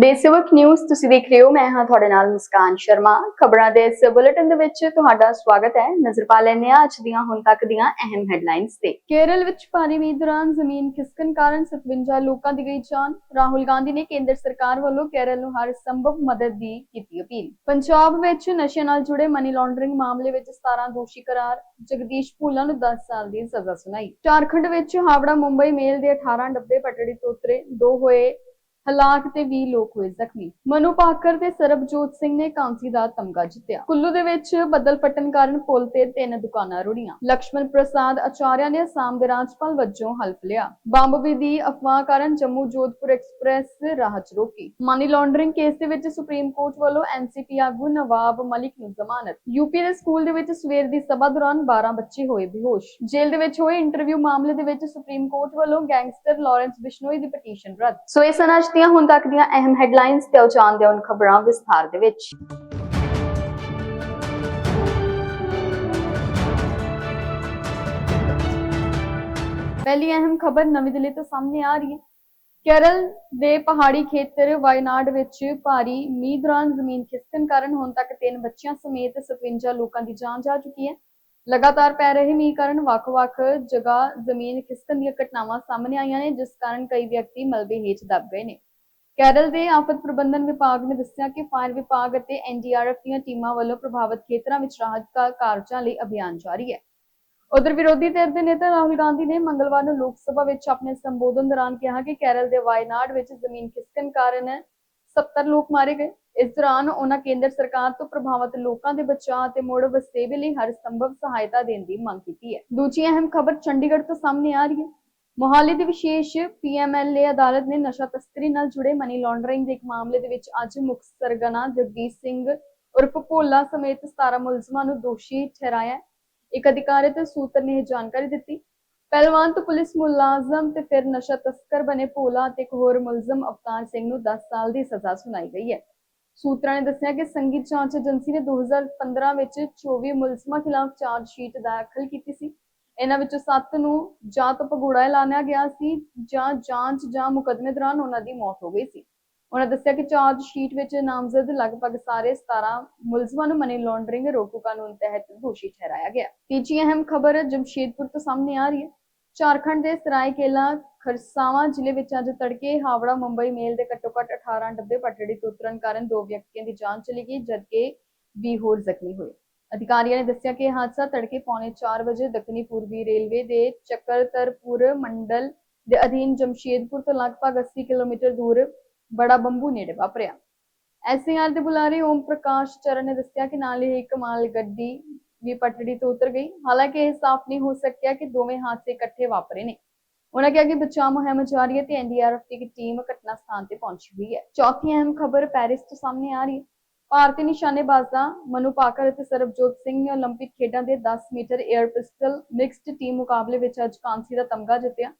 ਦੇਸੇਵਕ news ਤੁਸੀਂ ਦੇਖ ਰਹੇ ਹੋ। ਮੈਂ ਹਾਂ ਤੁਹਾਡੇ ਨਾਲ ਮੁਸਕਾਨ ਸ਼ਰਮਾ। ਖਬਰਾਂ ਦੇ ਇਸ ਬੁਲੇਟਿਨ ਦੇ ਵਿੱਚ ਤੁਹਾਡਾ ਸਵਾਗਤ ਹੈ। ਨਜ਼ਰ ਪਾ ਲੈਂਦੇ ਹਾਂ ਅੱਜ ਦੀਆਂ, ਹੁਣ ਤੱਕ ਦੀਆਂ ਅਹਿਮ ਹੈਡਲਾਈਨਸ ਤੇ। ਕੇਰਲ ਵਿੱਚ ਭਾਰੀ ਮੀਂਹ ਦੌਰਾਨ ਜ਼ਮੀਨ ਖਿਸਕਣ ਕਾਰਨ 57 ਲੋਕਾਂ ਦੀ ਗਈ ਜਾਨ। ਰਾਹੁਲ ਗਾਂਧੀ ਨੇ ਕੇਂਦਰ ਸਰਕਾਰ ਵੱਲੋਂ ਕੇਰਲ ਨੂੰ ਹਰ ਸੰਭਵ ਮਦਦ ਦੀ ਕੀਤੀ ਅਪੀਲ। ਪੰਜਾਬ ਵਿੱਚ ਨਸ਼ੇ ਨਾਲ ਜੁੜੇ ਮਨੀ ਲਾਂਡਰਿੰਗ ਮਾਮਲੇ ਵਿੱਚ 17 ਦੋਸ਼ੀ ਕਰਾਰ। ਜਗਦੀਸ਼ ਭੂਲਾ ਨੂੰ 10 ਸਾਲ ਦੀ ਸਜ਼ਾ ਸੁਣਾਈ। ਝਾਰਖੰਡ ਵਿੱਚ ਹਾਵੜਾ ਮੁੰਬਈ ਮੇਲ ਦੇ 18 ਡੱਬੇ ਪਟੜੀ ਤੋਂ ਉਤਰੇ। ਦੋ ਹੋਏ ਹਲਾਕ ਤੇ 20 ਲੋਕ ਹੋਏ ਜ਼ਖਮੀ। ਮਨੂ ਪਾਕਰ ਤੇ ਸਰਬਜੋਤ ਸਿੰਘ ਨੇ ਕਾਂਸੀ ਦਾ ਤਮਗਾ ਜਿੱਤਿਆ। ਕੁੱਲੂ ਦੇ ਵਿੱਚ ਬੱਦਲ ਪੱਟਣ ਕਾਰਨ ਪੁਲ ਤੇ ਤਿੰਨ ਦੁਕਾਨਾਂ ਰੁੜੀਆਂ। ਲక్ష్మణ ਪ੍ਰਸਾਦ ਅਚਾਰਿਆ ਨੇ ਅਸਾਮ ਦੇ ਰਾਜਪਾਲ ਵਜੋਂ ਹਲਫ ਲਿਆ। ਬੰਬਵੀ ਦੀ ਅਫਵਾਹ ਕਾਰਨ ਜੰਮੂ ਜੋਧਪੁਰ ਐਕਸਪ੍ਰੈਸ ਰਾਹ 'ਚ ਰੋਕੀ। ਮਨੀ ਲਾਂਡਰਿੰਗ ਕੇਸ ਦੇ ਵਿੱਚ ਸੁਪਰੀਮ ਕੋਰਟ ਵੱਲੋਂ ਐਨਸੀਪੀ ਆਗੂ ਨਵਾਬ ਮਲਿਕ ਨੂੰ ਜ਼ਮਾਨਤ। ਯੂਪੀ ਦੇ ਸਕੂਲ ਦੇ ਵਿੱਚ ਸਵੇਰ ਦੀ ਸਭਾ ਦੌਰਾਨ 12 ਬੱਚੇ ਹੋਏ ਬੇਹੋਸ਼। ਜੇਲ੍ਹ ਦੇ ਵਿੱਚ ਹੋਏ ਇੰਟਰਵਿਊ ਮਾਮਲੇ ਦੇ ਵਿੱਚ ਸੁਪਰੀਮ ਕੋਰਟ ਵੱਲੋਂ ਗੈਂਗਸਟਰ ਲਾਰੈਂਸ ਬਿਸ਼ਨੋਈ ਦੀ ਪਟੀਸ਼ਨ ਰੱਦ। ਸੋ ਇਸ ਅਨਾਜ ਦੀਆਂ ਹੁਣ ਤੱਕ ਦੀਆਂ ਅਹਿਮ ਹੈਡਲਾਈਨਸ ਤੇ ਉਹ ਜਾਣਦੇ ਹਾਂ ਖਬਰਾਂ ਵਿਸਥਾਰ ਦੇ ਵਿੱਚ। ਪਹਿਲੀ ਅਹਿਮ ਖਬਰ ਨਵੀਂ ਦਿੱਲੀ ਤੋਂ ਸਾਹਮਣੇ ਆ ਰਹੀ ਹੈ। ਕੇਰਲ ਦੇ ਪਹਾੜੀ ਖੇਤਰ ਵਾਇਨਾਡ ਵਿੱਚ ਭਾਰੀ ਮੀਂਹ ਦੌਰਾਨ ਜ਼ਮੀਨ ਖਿਸਕਣ ਕਾਰਨ ਹੁਣ ਤੱਕ ਤਿੰਨ ਬੱਚਿਆਂ ਸਮੇਤ 57 ਲੋਕਾਂ ਦੀ ਜਾਨ ਜਾ ਚੁੱਕੀ ਹੈ। ਲਗਾਤਾਰ ਪੈ ਰਹੇ ਮੀਂਹ ਕਾਰਨ ਵੱਖ-ਵੱਖ ਜਗ੍ਹਾ ਜ਼ਮੀਨ ਖਿਸਕਣ ਦੀਆਂ ਘਟਨਾਵਾਂ ਸਾਹਮਣੇ ਆਈਆਂ ਨੇ, ਜਿਸ ਕਾਰਨ ਕਈ ਵਿਅਕਤੀ ਮਲਬੇ ਹੇਠ ਦਬ ਗਏ ਨੇ। ਕੇਰਲ ਦੇ ਆਫਤ ਪ੍ਰਬੰਧਨ ਵਿਭਾਗ ਨੇ ਦੱਸਿਆ ਕਿ ਫਾਇਰ ਵਿਭਾਗ ਅਤੇ ਐਨਡੀਆਰਐਫ ਦੀਆਂ ਟੀਮਾਂ ਵੱਲੋਂ ਪ੍ਰਭਾਵਿਤ ਖੇਤਰਾਂ ਵਿੱਚ ਰਾਹਤ ਕਾਰਜਾਂ ਲਈ ਅਭਿਆਨ ਜਾਰੀ ਹੈ। ਉਧਰ ਵਿਰੋਧੀ ਧਿਰ ਦੇ ਨੇਤਾ ਰਾਹੁਲ ਗਾਂਧੀ ਨੇ ਮੰਗਲਵਾਰ ਨੂੰ ਲੋਕ ਸਭਾ ਵਿੱਚ ਆਪਣੇ ਸੰਬੋਧਨ ਦੌਰਾਨ ਕਿਹਾ ਕਿ ਕੇਰਲ ਦੇ ਵਾਇਨਾਡ ਵਿੱਚ ਜ਼ਮੀਨ ਖਿਸਕਣ ਕਾਰਨ 70 ਲੋਕ ਮਾਰੇ ਗਏ। ਇਸ ਦੌਰਾਨ ਉਹਨਾਂ ਕੇਂਦਰ ਸਰਕਾਰ ਤੋਂ ਪ੍ਰਭਾਵਿਤ ਲੋਕਾਂ ਦੇ ਬਚਾਅ ਅਤੇ ਮੁੜ ਵਸੇਬੇ ਲਈ ਹਰ ਸੰਭਵ ਸਹਾਇਤਾ ਦੇਣ ਦੀ ਮੰਗ ਕੀਤੀ ਹੈ। ਦੂਜੀ ਅਹਿਮ ਖਬਰ ਚੰਡੀਗੜ੍ਹ ਤੋਂ ਸਾਹਮਣੇ ਆ ਰਹੀ ਹੈ। ਮੋਹਾਲੀ ਦੀ ਵਿਸ਼ੇਸ਼ ਪੀਐਮਐਲਏ ਅਦਾਲਤ ਨੇ ਨਸ਼ਾ ਤਸਕਰੀ ਨਾਲ ਜੁੜੇ ਮਨੀ ਲਾਂਡਰਿੰਗ ਦੇ ਇੱਕ ਮਾਮਲੇ ਦੇ ਵਿੱਚ ਅੱਜ ਮੁੱਖ ਸਰਗਨਾ ਜਗਦੀਸ਼ ਸਿੰਘ ਉਰਫ ਭੋਲਾ ਸਮੇਤ 17 ਮੁਲਜ਼ਮਾਂ ਨੂੰ ਦੋਸ਼ੀ ਠਹਿਰਾਇਆ ਇੱਕ ਅਧਿਕਾਰਤ ਸੂਤਰ ਨੇ ਇਹ ਜਾਣਕਾਰੀ ਦਿੱਤੀ। ਪਹਿਲਵਾਨ ਤੋਂ ਪੁਲਿਸ ਮੁਲਾਜ਼ਮ ਤੇ ਫਿਰ ਨਸ਼ਾ ਤਸਕਰ ਬਣੇ ਭੋਲਾ ਤੇ ਇੱਕ ਹੋਰ ਮੁਲਜ਼ਮ ਅਵਤਾਰ ਸਿੰਘ ਨੂੰ 10 ਸਾਲ ਦੀ ਸਜ਼ਾ ਸੁਣਾਈ ਗਈ ਹੈ। ਸੂਤਰਾਂ ਨੇ ਦੱਸਿਆ ਕਿ ਸੰਗੀਤ ਜਾਂਚ ਏਜੰਸੀ ਨੇ 2015 ਵਿੱਚ 24 ਮੁਲਜ਼ਮਾਂ ਖਿਲਾਫ ਚਾਰਜ ਸ਼ੀਟ ਦਾਖਲ ਕੀਤੀ ਸੀ। ਇਹਨਾਂ ਵਿੱਚੋਂ 7 ਨੂੰ ਜਾਂ ਤਾਂ ਭਗੌੜਾ ਐਲਾਨਿਆ ਗਿਆ ਸੀ ਜਾਂ ਜਾਂਚ ਜਾਂ ਮੁਕਦਮੇ ਦੌਰਾਨ ਉਹਨਾਂ ਦੀ ਮੌਤ ਹੋ ਗਈ ਸੀ। ਉਹਨਾਂ ਦੱਸਿਆ ਕਿ ਚਾਰਜ ਸ਼ੀਟ ਵਿੱਚ ਨਾਮਜ਼ਦ ਲਗਭਗ ਸਾਰੇ 17 ਮੁਲਜ਼ਮਾਂ ਨੂੰ ਮਨੀ ਲਾਂਡਰਿੰਗ ਰੋਕੂ ਕਾਨੂੰਨ ਤਹਿਤ ਦੋਸ਼ੀ ਠਹਿਰਾਇਆ ਗਿਆ। ਤੀਜੀ ਅਹਿਮ ਖਬਰ ਜਮਸ਼ੇਦਪੁਰ ਤੋਂ ਸਾਹਮਣੇ ਆ ਰਹੀ ਹੈ। ਝਾਰਖੰਡ ਦੇ ਸਰਾਇਕੇਲਾ ਖਰਸਾਵਾਂ ਜ਼ਿਲ੍ਹੇ ਵਿੱਚ ਅੱਜ ਤੜਕੇ ਹਾਵੜਾ ਮੁੰਬਈ ਮੇਲ ਦੇ ਘੱਟੋ-ਘੱਟ 18 ਡੱਬੇ ਪਟੜੀ ਤੋਂ ਉਤਰਨ ਕਾਰਨ ਦੋ ਵਿਅਕਤੀਆਂ ਦੀ ਜਾਨ ਚਲੀ ਗਈ, ਜਦਕਿ 20 ਹੋਰ ਜ਼ਖਮੀ ਹੋਏ। ਅਧਿਕਾਰੀਆਂ ਨੇ ਦੱਸਿਆ ਕਿ ਇਹ ਹਾਦਸਾ ਤੜਕੇ ਪੌਣੇ 4 ਵਜੇ ਦੱਖਣੀ ਪੂਰਬੀ ਰੇਲਵੇ ਦੇ ਚੱਕਰਤਰਪੁਰ ਮੰਡਲ ਦੇ ਅਧੀਨ ਜਮਸ਼ੇਦਪੁਰ ਤੋਂ ਲਗਭਗ 80 ਕਿਲੋਮੀਟਰ ਦੂਰ ਬੜਾ ਬੰਬੂ ਨੇੜੇ ਵਾਪਰਿਆ। ਐਸਆਰ ਦੇ ਬੁਲਾਰੇ ਓਮ ਪ੍ਰਕਾਸ਼ ਚਰਨ ਨੇ ਦੱਸਿਆ ਕਿ ਨਾਲ ਹੀ ਇੱਕ ਮਾਲ ਗੱਡੀ ਵੀ ਪਟੜੀ ਤੋਂ ਉਤਰ ਗਈ। ਹਾਲਾਂਕਿ ਇਹ ਸਾਫ਼ ਨਹੀਂ ਹੋ ਸਕਿਆ ਕਿ ਦੋਵੇਂ ਹਾਦਸੇ ਇਕੱਠੇ ਵਾਪਰੇ ਨੇ। ਉਹਨਾਂ ਕਿਹਾ ਕਿ ਬਚਾਅ ਮੁਹਿੰਮ ਜਾਰੀ ਹੈ ਤੇ ਐਨਡੀਆਰਐਫ ਦੀ ਟੀਮ ਘਟਨਾ ਸਥਾਨ ਤੇ ਪਹੁੰਚੀ ਹੋਈ ਹੈ। ਚੌਥੀ ਅਹਿਮ ਖਬਰ ਪੈਰਿਸ ਤੋਂ ਸਾਹਮਣੇ ਆ ਰਹੀ ਭਾਰਤੀ ਨਿਸ਼ਾਨੇਬਾਜ਼ਾਂ ਮਨੂ ਪਾਕਰ ਅਤੇ ਸਰਬਜੋਤ ਸਿੰਘ ਨੇ 올림픽 ਖੇਡਾਂ ਦੇ 10 metre air pistol mixed team ਮੁਕਾਬਲੇ ਵਿੱਚ ਅੱਜ ਕਾਂਸੀ ਦਾ ਤਮਗਾ ਜਿੱਤਿਆ।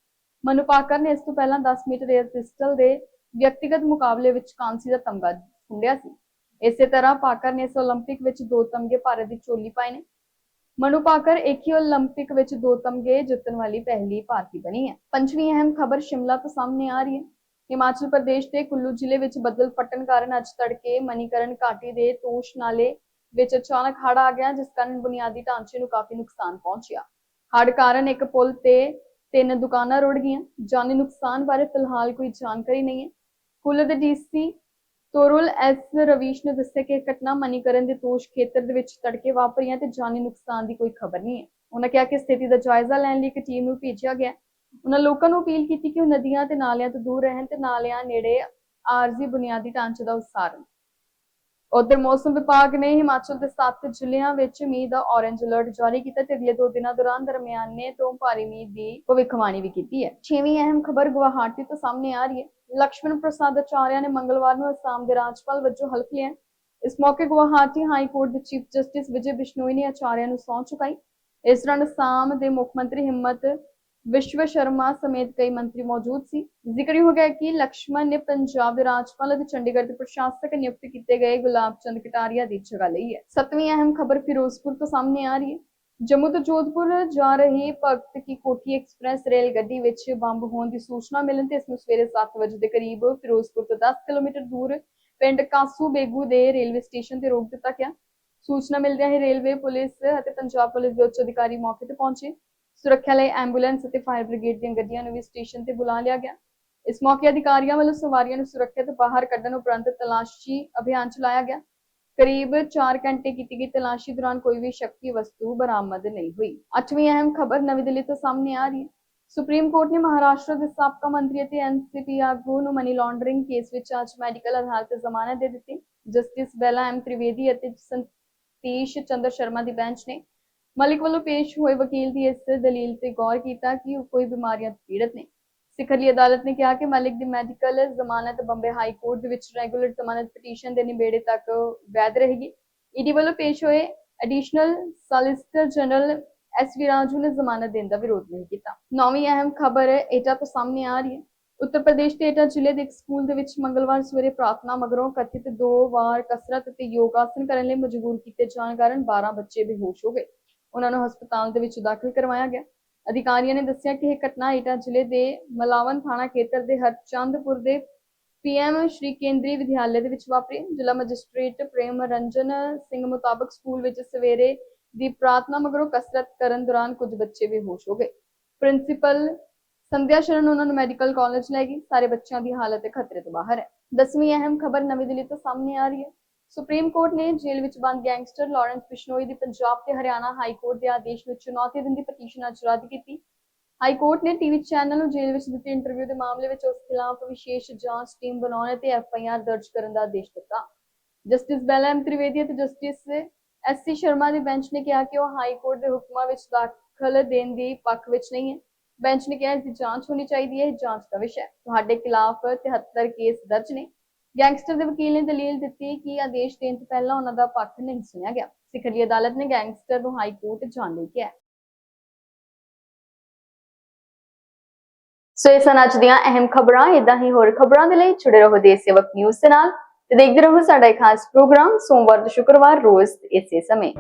ਮਨੂ ਪਾਕਰ ਨੇ ਇਸ ਤੋਂ ਪਹਿਲਾਂ 10 ਮੀਟਰ 에ਅਰ ਪਿਸਟਲ ਦੇ ਵਿਅਕਤੀਗਤ ਮੁਕਾਬਲੇ ਵਿੱਚ ਕਾਂਸੀ ਦਾ ਤਮਗਾ ਹੁੰਦਿਆ ਸੀ। ਇਸੇ ਤਰ੍ਹਾਂ ਪਾਕਰ ਨੇ ਇਸ 올림픽 ਵਿੱਚ ਦੋ ਤਮਗੇ ਭਾਰਤ ਦੀ ਚੋਲੀ ਪਾਏ ਨੇ। ਮਨੂ ਪਾਕਰ ਇੱਕ ਹੀ 올림픽 ਵਿੱਚ ਦੋ ਤਮਗੇ ਜਿੱਤਣ ਵਾਲੀ ਪਹਿਲੀ ਭਾਰਤੀ ਬਣੀ ਹੈ ਪੰਜਵੀਂ ਅਹਿਮ ਖਬਰ ਸ਼ਿਮਲਾ ਤੋਂ ਸਾਹਮਣੇ ਆ ਰਹੀ ਹੈ ਹਿਮਾਚਲ ਪ੍ਰਦੇਸ਼ ਦੇ ਕੁੱਲੂ ਜ਼ਿਲ੍ਹੇ ਵਿੱਚ ਬੱਦਲ ਫਟਣ ਕਾਰਨ ਅੱਜ ਤੜਕੇ ਮਨੀਕਰਨ ਘਾਟੀ ਦੇ ਤੋਸ਼ ਨਾਲੇ ਵਿੱਚ ਅਚਾਨਕ ਹੜ੍ਹ ਆ ਗਿਆ ਜਿਸ ਕਾਰਨ ਬੁਨਿਆਦੀ ਢਾਂਚੇ ਨੂੰ ਕਾਫੀ ਨੁਕਸਾਨ ਪਹੁੰਚਿਆ ਹੜ੍ਹ ਕਾਰਨ ਇੱਕ ਪੁਲ ਤੇ ਤਿੰਨ ਦੁਕਾਨਾਂ ਰੁੜ ਗਈਆਂ ਜਾਨੀ ਨੁਕਸਾਨ ਬਾਰੇ ਫਿਲਹਾਲ ਕੋਈ ਜਾਣਕਾਰੀ ਨਹੀਂ ਹੈ ਕੁੱਲੂ ਦੇ ਡੀਸੀ ਤੋਰੁਲ ਐਸ ਰਵੀਸ਼ ਨੇ ਦੱਸਿਆ ਕਿ ਇਹ ਘਟਨਾ ਮਨੀਕਰਨ ਦੇ ਤੋਸ਼ ਖੇਤਰ ਦੇ ਵਿੱਚ ਤੜਕੇ ਵਾਪਰੀ ਤੇ ਜਾਨੀ ਨੁਕਸਾਨ ਦੀ ਕੋਈ ਖਬਰ ਨਹੀਂ ਹੈ। ਉਹਨਾਂ ਕਿਹਾ ਕਿ ਸਥਿਤੀ ਦਾ ਜਾਇਜ਼ਾ ਲੈਣ ਲਈ ਇੱਕ ਟੀਮ ਨੂੰ ਭੇਜਿਆ ਗਿਆ ਉਹਨਾਂ ਲੋਕਾਂ ਨੂੰ ਅਪੀਲ ਕੀਤੀ ਕਿ ਉਹ ਨਦੀਆਂ ਤੇ ਨਾਲਿਆਂ ਤੋਂ ਦੂਰ ਰਹਿਣ ਤੇ ਨਾਲਿਆਂ ਨੇੜੇ ਆਰਜ਼ੀ ਬੁਨਿਆਦੀ ਢਾਂਚੇ ਦਾ ਉਸਾਰਨ। ਉਧਰ ਮੌਸਮ ਵਿਭਾਗ ਨੇ ਹਿਮਾਚਲ ਦੇ 7 ਜ਼ਿਲ੍ਹਿਆਂ ਵਿੱਚ ਮੀਂਹ ਦਾ ਔਰੇਂਜ ਅਲਰਟ ਜਾਰੀ ਕੀਤਾ ਤੇ ਅਗਲੇ 2 ਦਿਨਾਂ ਦੌਰਾਨ ਦਰਮਿਆਨੇ ਤੋਂ ਭਾਰੀ ਮੀਂਹ ਦੀ ਭਵਿੱਖਬਾਣੀ ਵੀ ਕੀਤੀ ਹੈ। ਛੇਵੀਂ ਅਹਿਮ ਖਬਰ ਗੁਵਾਹਾਟੀ ਤੋਂ ਸਾਹਮਣੇ ਆ ਰਹੀ ਹੈ। ਲక్ష్ਮਣ ਪ੍ਰਸਾਦ ਆਚਾਰਿਆ ਨੇ ਮੰਗਲਵਾਰ ਨੂੰ ਅਸਾਮ ਦੇ ਰਾਜਪਾਲ ਵਜੋਂ ਹਲਫ ਲਿਆ ਇਸ ਮੌਕੇ ਗੁਵਾਹਾਟੀ ਹਾਈ ਕੋਰਟ ਦੇ ਚੀਫ ਜਸਟਿਸ ਵਿਜੇ ਬਿਸ਼ਨੋਈ ਨੇ ਆਚਾਰਿਆ ਨੂੰ ਸੌਂ ਚੁਕਾਈ। ਇਸ ਦੌਰਾਨ ਅਸਾਮ ਦੇ ਮੁੱਖ ਮੰਤਰੀ ਹਿੰਮਤ ਵਿਸ਼ਵ ਸ਼ਰਮਾ ਸਮੇਤ ਕਈ ਮੰਤਰੀ ਮੌਜੂਦ ਸੀ। ਜ਼ਿਕਰਯੋਗ ਹੈ ਕਿ ਲਕਸ਼ਮਣ ਨੇ ਪੰਜਾਬ ਦੇ ਰਾਜਪਾਲ ਅਤੇ ਚੰਡੀਗੜ੍ਹ ਦੇ ਪ੍ਰਸ਼ਾਸਕ ਨਿਯੁਕਤ ਕੀਤੇ ਗਏ ਗੁਲਾਬ ਚੰਦ ਕਟਾਰੀਆ ਦੀ ਜਗ੍ਹਾ ਲਈ ਹੈ ਸਤਵੀਂ ਅਹਿਮ ਖਬਰ ਫਿਰੋਜ਼ਪੁਰ ਤੋਂ ਸਾਹਮਣੇ ਆ ਰਹੀ ਹੈ ਜੰਮੂ ਤੋਂ ਜੋਧਪੁਰ ਜਾ ਰਹੀ ਭਗਤ ਕੀ ਕੋਠੀ ਐਕਸਪ੍ਰੈਸ ਰੇਲ ਗੱਡੀ ਵਿੱਚ ਬੰਬ ਹੋਣ ਦੀ ਸੂਚਨਾ ਮਿਲਣ ਤੇ ਇਸ ਨੂੰ ਸਵੇਰੇ 7 ਵਜੇ ਦੇ ਕਰੀਬ ਫਿਰੋਜ਼ਪੁਰ ਤੋਂ 10 ਕਿਲੋਮੀਟਰ ਦੂਰ ਪਿੰਡ ਕਾਸੂ ਬੇਗੂ ਦੇ ਰੇਲਵੇ ਸਟੇਸ਼ਨ ਤੇ ਰੋਕ ਦਿੱਤਾ ਗਿਆ। ਸੂਚਨਾ ਮਿਲਦਿਆਂ ਹੀ ਰੇਲਵੇ ਪੁਲਿਸ ਅਤੇ ਪੰਜਾਬ ਪੁਲਿਸ ਦੇ ਉੱਚ ਅਧਿਕਾਰੀ ਮੌਕੇ ਤੇ ਪਹੁੰਚੇ। ਸੁਰੱਖਿਆ ਲਈ ਐਂਬੂਲੈਂਸ ਅਤੇ ਫਾਇਰ ਬ੍ਰਿਗੇਡ ਦੀਆਂ ਗੱਡੀਆਂ ਨੂੰ ਵੀ ਸਟੇਸ਼ਨ ਤੇ ਬੁਲਾ ਲਿਆ ਗਿਆ। ਇਸ ਮੌਕੇ ਅਧਿਕਾਰੀਆਂ ਵੱਲੋਂ ਸਵਾਰੀਆਂ ਨੂੰ ਸੁਰੱਖਿਅਤ ਬਾਹਰ ਕੱਢਣ ਉਪਰੰਤ ਤਲਾਸ਼ੀ ਅਭਿਆਨ ਚਲਾਇਆ ਗਿਆ। ਕਰੀਬ 4 ਘੰਟੇ ਕੀਤੀ ਗਈ ਤਲਾਸ਼ੀ ਦੌਰਾਨ ਕੋਈ ਵੀ ਸ਼ੱਕੀ ਵਸਤੂ ਬਰਾਮਦ ਨਹੀਂ ਹੋਈ। ਅੱਠਵੀਂ ਅਹਿਮ ਖਬਰ ਨਵੀਂ ਦਿੱਲੀ ਤੋਂ ਸਾਹਮਣੇ ਆ ਰਹੀ ਹੈ। ਸੁਪਰੀਮ ਕੋਰਟ ਨੇ ਮਹਾਰਾਸ਼ਟਰ ਦੇ ਸਾਬਕਾ ਮੰਤਰੀ ਅਤੇ ਐਨਸੀਪੀ ਆਗੂ ਨੂੰ ਮਨੀ ਲਾਂਡਰਿੰਗ ਕੇਸ ਵਿੱਚ ਅੱਜ ਮੈਡੀਕਲ ਅਦਾਲਤ ਜ਼ਮਾਨਤ ਦੇ ਦਿੱਤੀ। ਜਸਟਿਸ ਬੈਲਾ ਐਮ ਤ੍ਰਿਵੇਦੀ ਅਤੇ ਸੰਤੀਸ਼ ਚੰਦਰ ਸ਼ਰਮਾ ਦੀ ਬੈਂਚ ਨੇ ਮਲਿਕ ਵੱਲੋਂ ਪੇਸ਼ ਹੋਏ ਵਕੀਲ ਦੀ ਇਸ ਦਲੀਲ ਤੇ ਗੌਰ ਕੀਤਾ ਕਿ ਉਹ ਕੋਈ ਬਿਮਾਰੀਆਂ ਤੋਂ ਪੀੜਤ ਨੇ ਸਿਖਰਲੀ ਅਦਾਲਤ ਨੇ ਕਿਹਾ ਕਿ ਮਲਿਕ ਦੀ ਮੈਡੀਕਲ ਜ਼ਮਾਨਤ ਬੰਬੇ ਹਾਈ ਕੋਰਟ ਦੇ ਵਿੱਚ ਰੈਗੂਲਰ ਜ਼ਮਾਨਤ ਪਟੀਸ਼ਨ ਦੇ ਨਿਬੇੜੇ ਤੱਕ ਵੈਧ ਰਹੇਗੀ। ਈਡੀ ਵੱਲੋਂ ਪੇਸ਼ ਹੋਏ additional solicitor general S V Raju ਨੇ ਜ਼ਮਾਨਤ ਦੇਣ ਦਾ ਵਿਰੋਧ ਨਹੀਂ ਕੀਤਾ। ਨੌਵੀਂ ਅਹਿਮ ਖਬਰ ਏਟਾ ਤੋਂ ਸਾਹਮਣੇ ਆ ਰਹੀ ਹੈ। ਉੱਤਰ ਪ੍ਰਦੇਸ਼ ਦੇ ਏਟਾ ਜ਼ਿਲ੍ਹੇ ਦੇ ਇੱਕ ਸਕੂਲ ਦੇ ਵਿੱਚ ਮੰਗਲਵਾਰ ਸਵੇਰੇ ਪ੍ਰਾਰਥਨਾ ਮਗਰੋਂ ਕਥਿਤ ਦੋ ਵਾਰ ਕਸਰਤ ਅਤੇ ਯੋਗ ਆਸਨ ਕਰਨ ਲਈ ਮਜਬੂਰ ਕੀਤੇ ਜਾਣ ਕਾਰਨ 12 ਬੱਚੇ ਬੇਹੋਸ਼ ਹੋ ਗਏ। ਉਹਨਾਂ ਨੂੰ ਹਸਪਤਾਲ ਦੇ ਵਿੱਚ ਦਾਖਲ ਕਰਵਾਇਆ ਗਿਆ। ਅਧਿਕਾਰੀਆਂ ਨੇ ਦੱਸਿਆ ਕਿ ਇਹ ਘਟਨਾ ਏਟਾ ਜ਼ਿਲ੍ਹੇ ਦੇ ਮਲਾਵਨ ਥਾਣਾ ਖੇਤਰ ਦੇ ਹਰਚੰਦਪੁਰ ਦੇ ਪੀਐਮ ਸ਼੍ਰੀ ਕੇਂਦਰੀ ਵਿਦਿਆਲਯ ਦੇ ਵਿੱਚ ਵਾਪਰੀ। ਜ਼ਿਲ੍ਹਾ ਮੈਜਿਸਟ੍ਰੇਟ ਪ੍ਰੇਮ ਰੰਜਨ ਸਿੰਘ ਮੁਤਾਬਕ ਸਕੂਲ ਵਿੱਚ ਸਵੇਰੇ ਦੀ ਪ੍ਰਾਰਥਨਾ ਮਗਰੋਂ ਕਸਰਤ ਕਰਨ ਦੌਰਾਨ ਕੁਝ ਬੱਚੇ ਬੇਹੋਸ਼ ਹੋ ਗਏ। ਪ੍ਰਿੰਸੀਪਲ ਸੰਧਿਆ ਸ਼ਰਨ ਉਹਨਾਂ ਨੂੰ ਮੈਡੀਕਲ ਕਾਲਜ ਲੈ ਗਈ। ਸਾਰੇ ਬੱਚਿਆਂ ਦੀ ਹਾਲਤ ਖਤਰੇ ਤੋਂ ਬਾਹਰ ਹੈ। ਦਸਵੀਂ ਅਹਿਮ ਖਬਰ ਨਵੀਂ ਦਿੱਲੀ ਤੋਂ ਸਾਹਮਣੇ ਆ ਰਹੀ ਹੈ। ਸੁਪਰੀਮ ਕੋਰਟ ਨੇ ਜੇਲ੍ਹ ਵਿੱਚ ਬੰਦ ਗੈਂਗਸਟਰ ਲਾਰੈਂਸ ਬਿਸ਼ਨੋਈ ਦੀ ਪੰਜਾਬ ਤੇ ਹਰਿਆਣਾ ਹਾਈ ਕੋਰਟ ਦੇ ਆਦੇਸ਼ ਵਿੱਚ ਚੁਣੌਤੀ ਦਿੰਦੀ ਪਟੀਸ਼ਨ ਅੱਜ ਰੱਦ ਕੀਤੀ। ਹਾਈ ਕੋਰਟ ਨੇ ਟੀਵੀ ਚੈਨਲ ਨੂੰ ਜੇਲ੍ਹ ਵਿੱਚ ਦਿੱਤੇ ਇੰਟਰਵਿਊ ਦੇ ਮਾਮਲੇ ਵਿੱਚ ਉਸ ਖਿਲਾਫ ਵਿਸ਼ੇਸ਼ ਜਾਂਚ ਟੀਮ ਬਣਾਉਣ ਅਤੇ ਐਫਆਈਆਰ ਦਰਜ ਕਰਨ ਦਾ ਆਦੇਸ਼ ਦਿੱਤਾ। ਜਸਟਿਸ ਬੈਲਮ ਤ੍ਰਿਵੇਦੀ ਅਤੇ ਜਸਟਿਸ ਐਸਸੀ ਸ਼ਰਮਾ ਦੀ ਬੈਂਚ ਨੇ ਕਿਹਾ ਕਿ ਉਹ ਹਾਈ ਕੋਰਟ ਦੇ ਹੁਕਮਾਂ ਵਿੱਚ ਦਾਖਲ ਦੇਣ ਦੀ ਪੱਖ ਵਿੱਚ ਨਹੀਂ ਹੈ। ਬੈਂਚ ਨੇ ਕਿਹਾ ਇਸ ਦੀ ਜਾਂਚ ਹੋਣੀ ਚਾਹੀਦੀ ਹੈ, ਇਹ ਜਾਂਚ ਦਾ ਵਿਸ਼ਾ ਹੈ। ਤੁਹਾਡੇ ਖਿਲਾਫ 73 ਕੇਸ ਦਰਜ ਨੇ। ਗੈਂਗਸਟਰ ਦੇ ਵਕੀਲ ਨੇ ਦਲੀਲ ਦਿੱਤੀ ਕਿ ਆਦੇਸ਼ ਦੇਣ ਤੋਂ ਪਹਿਲਾਂ ਉਹਨਾਂ ਦਾ ਪੱਖ ਨਹੀਂ ਸੁਣਿਆ ਗਿਆ। ਸਿਖਰਲੀ ਅਦਾਲਤ ਨੇ ਗੈਂਗਸਟਰ ਨੂੰ ਹਾਈ ਕੋਰਟ ਜਾਣ ਲਈ ਕਿਹਾ। ਸੋ ਇਹ ਸਨ ਅੱਜ ਦੀਆਂ ਅਹਿਮ ਖਬਰਾਂ। ਇਦਾਂ ਹੀ ਹੋਰ ਖਬਰਾਂ ਦੇ ਲਈ ਜੁੜੇ ਰਹੋ ਦੇਸ਼ ਸੇਵਕ ਨਿਊਜ਼ ਦੇ ਨਾਲ ਤੇ ਦੇਖਦੇ ਰਹੋ ਸਾਡਾ ਇੱਕ ਖਾਸ ਪ੍ਰੋਗਰਾਮ ਸੋਮਵਾਰ ਤੋਂ ਸ਼ੁੱਕਰਵਾਰ ਰੋਜ਼ ਇਸੇ ਸਮੇਂ।